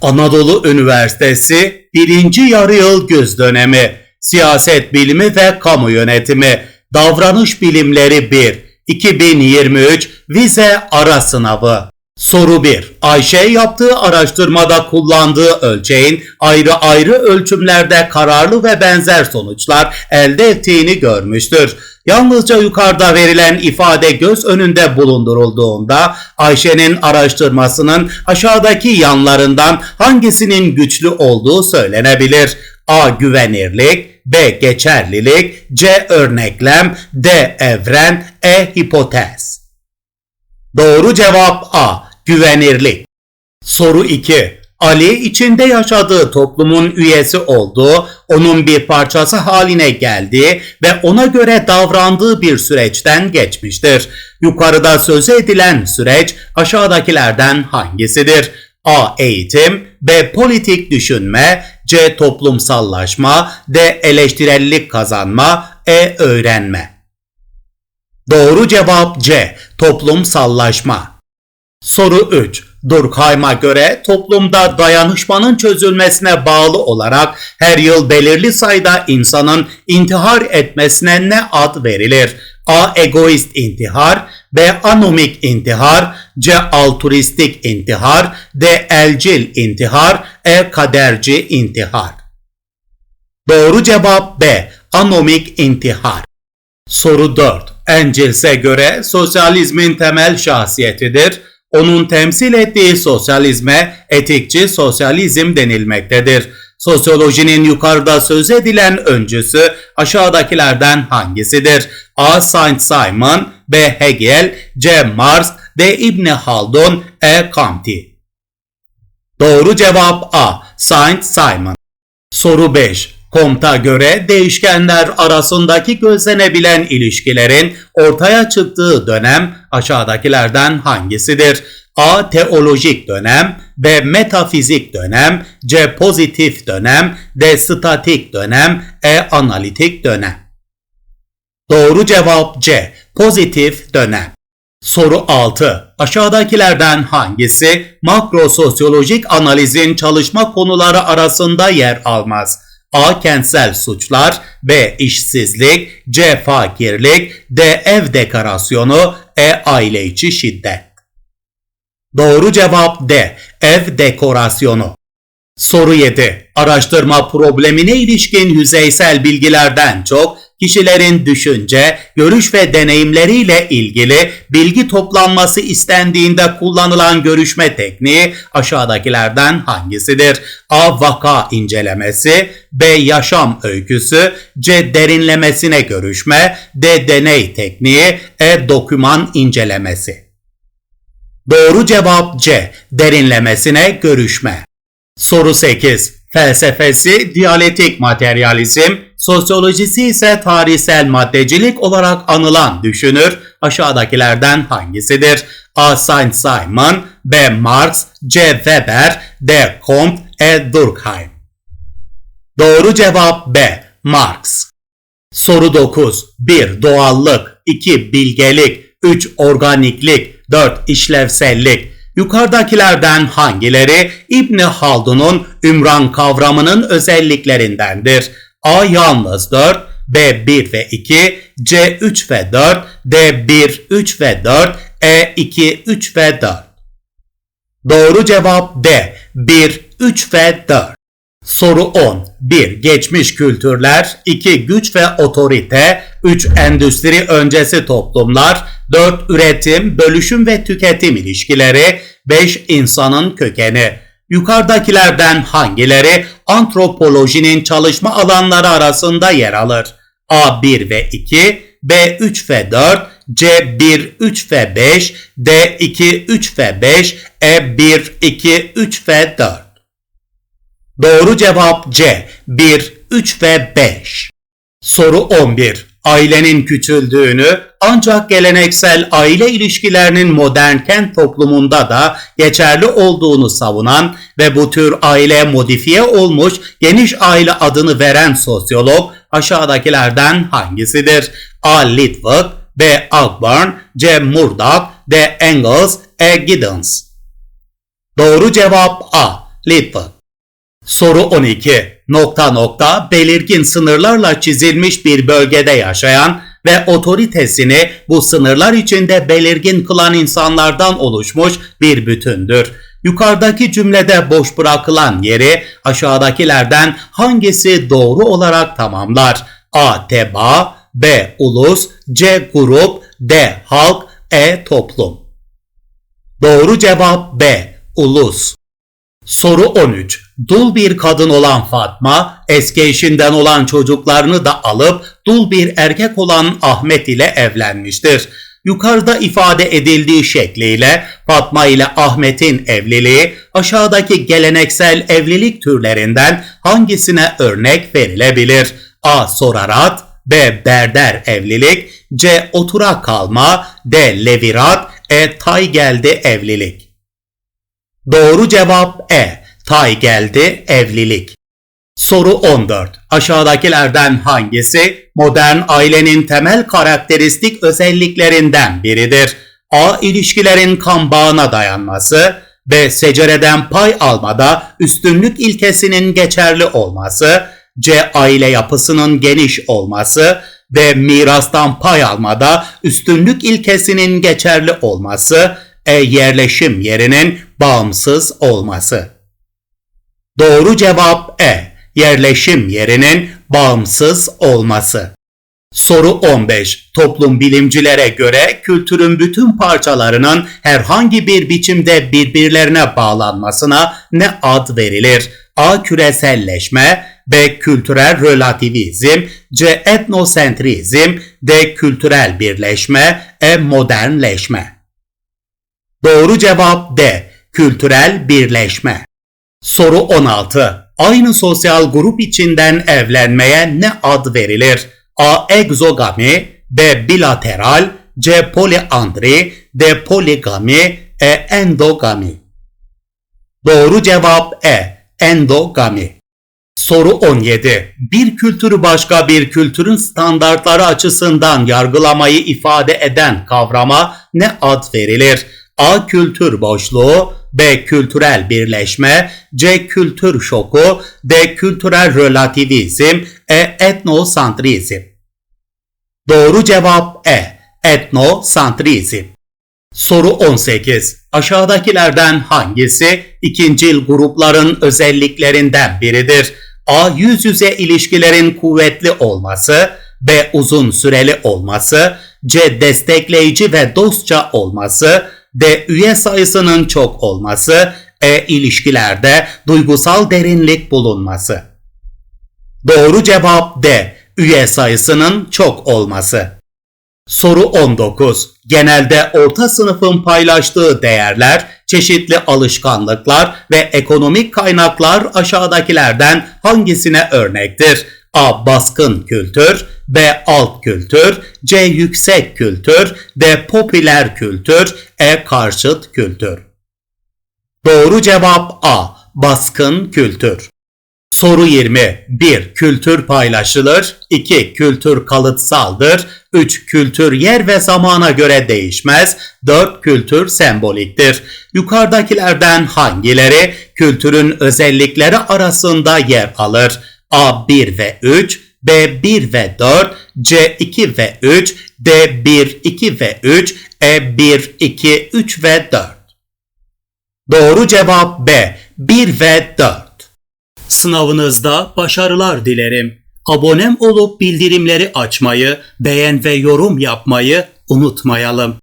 Anadolu Üniversitesi 1. yarı yıl göz dönemi Siyaset Bilimi ve Kamu Yönetimi Davranış Bilimleri 1 2023 Vize Ara Sınavı Soru 1. Ayşe yaptığı araştırmada kullandığı ölçeğin ayrı ayrı ölçümlerde kararlı ve benzer sonuçlar elde ettiğini görmüştür. Yalnızca yukarıda verilen ifade göz önünde bulundurulduğunda Ayşe'nin araştırmasının aşağıdaki yanlarından hangisinin güçlü olduğu söylenebilir. A. Güvenirlik B. Geçerlilik C. Örneklem D. Evren E. Hipotez Doğru cevap A. Güvenirlik. Soru 2. Ali içinde yaşadığı toplumun üyesi olduğu, onun bir parçası haline geldiği ve ona göre davrandığı bir süreçten geçmiştir. Yukarıda söz edilen süreç aşağıdakilerden hangisidir? A. Eğitim B. Politik düşünme C. Toplumsallaşma D. Eleştirellik kazanma E. Öğrenme Doğru cevap C. Toplumsallaşma. Soru 3. Durkheim'a göre toplumda dayanışmanın çözülmesine bağlı olarak her yıl belirli sayıda insanın intihar etmesine ne ad verilir? A. Egoist intihar B. Anomik intihar C. Altruistik intihar D. Elcil intihar E. Kaderci intihar Doğru cevap B. Anomik intihar Soru 4. Engels'e göre sosyalizmin temel şahsiyetidir. Onun temsil ettiği sosyalizme etikçi sosyalizm denilmektedir. Sosyolojinin yukarıda söz edilen öncüsü aşağıdakilerden hangisidir? A. Saint Simon B. Hegel C. Marx D. İbni Haldun E. Comte Doğru cevap A. Saint Simon Soru 5. Comte'a göre değişkenler arasındaki gözlenebilen ilişkilerin ortaya çıktığı dönem aşağıdakilerden hangisidir? A. Teolojik dönem B. Metafizik dönem C. Pozitif dönem D. Statik dönem E. Analitik dönem Doğru cevap C. Pozitif dönem. Soru 6. Aşağıdakilerden hangisi makrososyolojik analizin çalışma konuları arasında yer almaz? A. Kentsel suçlar B. işsizlik C. Fakirlik D. Ev dekorasyonu E. Aile içi şiddet Doğru cevap D. Ev dekorasyonu Soru 7. Araştırma problemine ilişkin yüzeysel bilgilerden çok kişilerin düşünce, görüş ve deneyimleriyle ilgili bilgi toplanması istendiğinde kullanılan görüşme tekniği aşağıdakilerden hangisidir? A. Vaka incelemesi B. Yaşam öyküsü C. Derinlemesine görüşme D. Deney tekniği E. Doküman incelemesi Doğru cevap C. Derinlemesine görüşme. Soru 8. Felsefesi diyalektik materyalizm, sosyolojisi ise tarihsel maddecilik olarak anılan düşünür aşağıdakilerden hangisidir? A. Saint Simon B. Marx C. Weber D. Comte E. Durkheim Doğru cevap B. Marx Soru 9. 1. Doğallık 2. Bilgelik 3. Organiklik 4. İşlevsellik Yukarıdakilerden hangileri İbni Haldun'un ümran kavramının özelliklerindendir? A yalnız 4, B 1 ve 2, C 3 ve 4, D 1, 3 ve 4, E 2, 3 ve 4. Doğru cevap D 1, 3 ve 4. Soru 10. 1. Geçmiş kültürler 2. Güç ve otorite 3. Endüstri öncesi toplumlar 4. Üretim, bölüşüm ve tüketim ilişkileri 5. insanın kökeni Yukarıdakilerden hangileri antropolojinin çalışma alanları arasında yer alır? A 1 ve 2, B 3 ve 4, C 1 3 ve 5, D 2 3 ve 5, E 1 2 3 ve 4. Doğru cevap C 1 3 ve 5. Soru 11. Ailenin küçüldüğünü ancak geleneksel aile ilişkilerinin modern kent toplumunda da geçerli olduğunu savunan ve bu tür aile modifiye olmuş geniş aile adını veren sosyolog aşağıdakilerden hangisidir? A. Litwood B. Ogburn C. Murdoch D. Engels E. Giddens Doğru cevap A. Little. Soru 12. Nokta nokta belirgin sınırlarla çizilmiş bir bölgede yaşayan ve otoritesini bu sınırlar içinde belirgin kılan insanlardan oluşmuş bir bütündür. Yukarıdaki cümlede boş bırakılan yeri aşağıdakilerden hangisi doğru olarak tamamlar? A. Teba B. Ulus C. Grup D. Halk E. Toplum Doğru cevap B. Ulus Soru 13. Dul bir kadın olan Fatma, eski eşinden olan çocuklarını da alıp dul bir erkek olan Ahmet ile evlenmiştir. Yukarıda ifade edildiği şekliyle Fatma ile Ahmet'in evliliği aşağıdaki geleneksel evlilik türlerinden hangisine örnek verilebilir? A. Sorarat B. Berder evlilik C. Otura kalma D. Levirat E. Tay geldi evlilik Doğru cevap E. Tay geldi evlilik. Soru 14. Aşağıdakilerden hangisi modern ailenin temel karakteristik özelliklerinden biridir? A. İlişkilerin kan bağına dayanması. B. Secereden pay almada üstünlük ilkesinin geçerli olması. C. Aile yapısının geniş olması. D. Mirastan pay almada üstünlük ilkesinin geçerli olması. E. Yerleşim yerinin bağımsız olması. Doğru cevap E. Yerleşim yerinin bağımsız olması. Soru 15. Toplum bilimcilere göre kültürün bütün parçalarının herhangi bir biçimde birbirlerine bağlanmasına ne ad verilir? A. Küreselleşme B. Kültürel relativizm C. Etnosentrizm D. Kültürel birleşme E. Modernleşme Doğru cevap D. Kültürel birleşme. Soru 16. Aynı sosyal grup içinden evlenmeye ne ad verilir? A. Egzogami B. Bilateral C. Poliandri D. Poligami E. Endogami Doğru cevap E. Endogami. Soru 17. Bir kültürü başka bir kültürün standartları açısından yargılamayı ifade eden kavrama ne ad verilir? A. Kültür boşluğu B. Kültürel birleşme C. Kültür şoku D. Kültürel relativizm E. Etnosantrizm Doğru cevap E. Etnosantrizm Soru 18. Aşağıdakilerden hangisi ikincil grupların özelliklerinden biridir? A. Yüz yüze ilişkilerin kuvvetli olması B. Uzun süreli olması C. Destekleyici ve dostça olması D. Üye sayısının çok olması E. ilişkilerde duygusal derinlik bulunması Doğru cevap D. Üye sayısının çok olması. Soru 19. Genelde orta sınıfın paylaştığı değerler, çeşitli alışkanlıklar ve ekonomik kaynaklar aşağıdakilerden hangisine örnektir? A. Baskın kültür B. Alt kültür C. Yüksek kültür D. Popüler kültür E. Karşıt kültür Doğru cevap A. Baskın kültür. Soru 20. 1. Kültür paylaşılır. 2. Kültür kalıtsaldır. 3. Kültür yer ve zamana göre değişmez. 4. Kültür semboliktir. Yukarıdakilerden hangileri kültürün özellikleri arasında yer alır? A 1 ve 3, B 1 ve 4, C 2 ve 3, D 1, 2 ve 3, E 1, 2, 3 ve 4. Doğru cevap B 1 ve 4. Sınavınızda başarılar dilerim. Abonem olup bildirimleri açmayı, beğen ve yorum yapmayı unutmayalım.